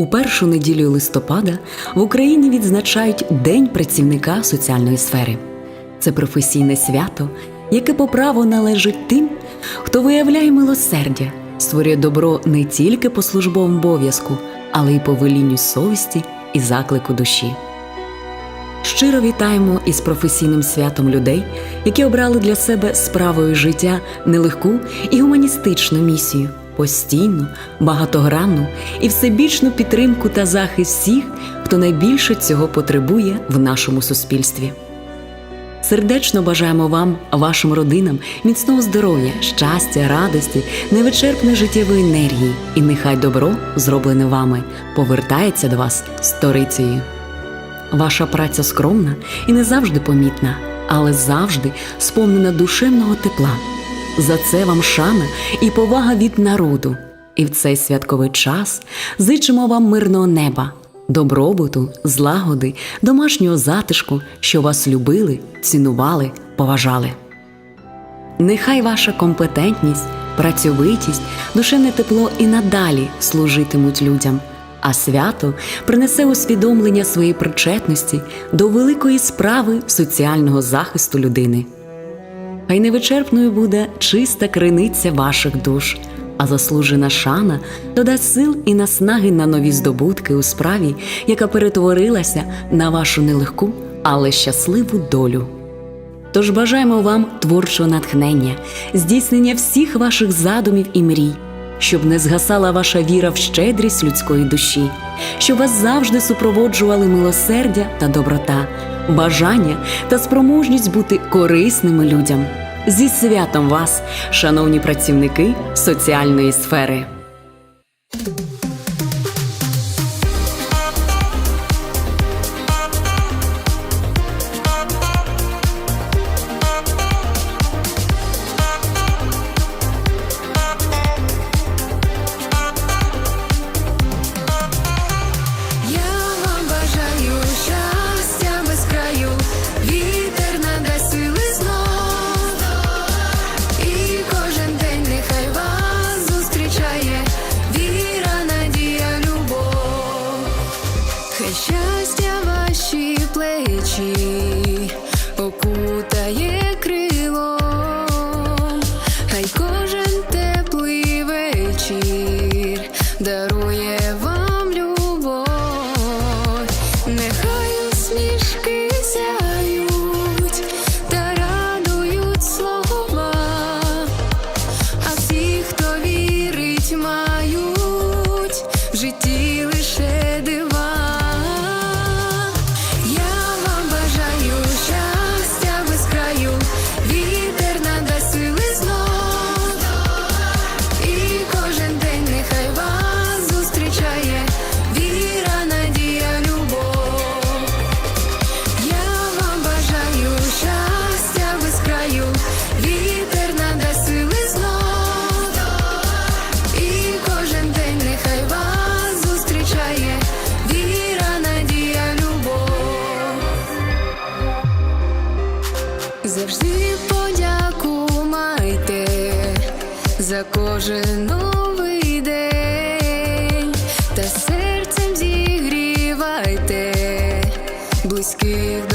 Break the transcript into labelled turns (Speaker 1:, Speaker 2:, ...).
Speaker 1: У першу неділю листопада в Україні відзначають День працівника соціальної сфери. Це професійне свято, яке по праву належить тим, хто виявляє милосердя, створює добро не тільки по службовому обов'язку, але й по велінню совісті і заклику душі. Щиро вітаємо із професійним святом людей, які обрали для себе справою життя нелегку і гуманістичну місію, постійну, багатогранну і всебічну підтримку та захист всіх, хто найбільше цього потребує в нашому суспільстві. Сердечно бажаємо вам, вашим родинам, міцного здоров'я, щастя, радості, невичерпної життєвої енергії, і нехай добро, зроблене вами, повертається до вас сторицею. Ваша праця скромна і не завжди помітна, але завжди сповнена душевного тепла. За це вам шана і повага від народу. І в цей святковий час зичимо вам мирного неба, добробуту, злагоди, домашнього затишку, що вас любили, цінували, поважали. Нехай ваша компетентність, працьовитість, душевне тепло і надалі служитимуть людям, а свято принесе усвідомлення своєї причетності до великої справи соціального захисту людини. Хай невичерпною буде чиста криниця ваших душ, а заслужена шана додасть сил і наснаги на нові здобутки у справі, яка перетворилася на вашу нелегку, але щасливу долю. Тож бажаємо вам творчого натхнення, здійснення всіх ваших задумів і мрій, щоб не згасала ваша віра в щедрість людської душі, щоб вас завжди супроводжували милосердя та доброта, бажання та спроможність бути корисними людям. Зі святом вас, шановні працівники соціальної сфери.
Speaker 2: Хай щастя ваші плечі окутає крилом, хай кожен теплий вечір дарує Завжди подяку майте за кожен новий день. Та серцем зігрівайте близьких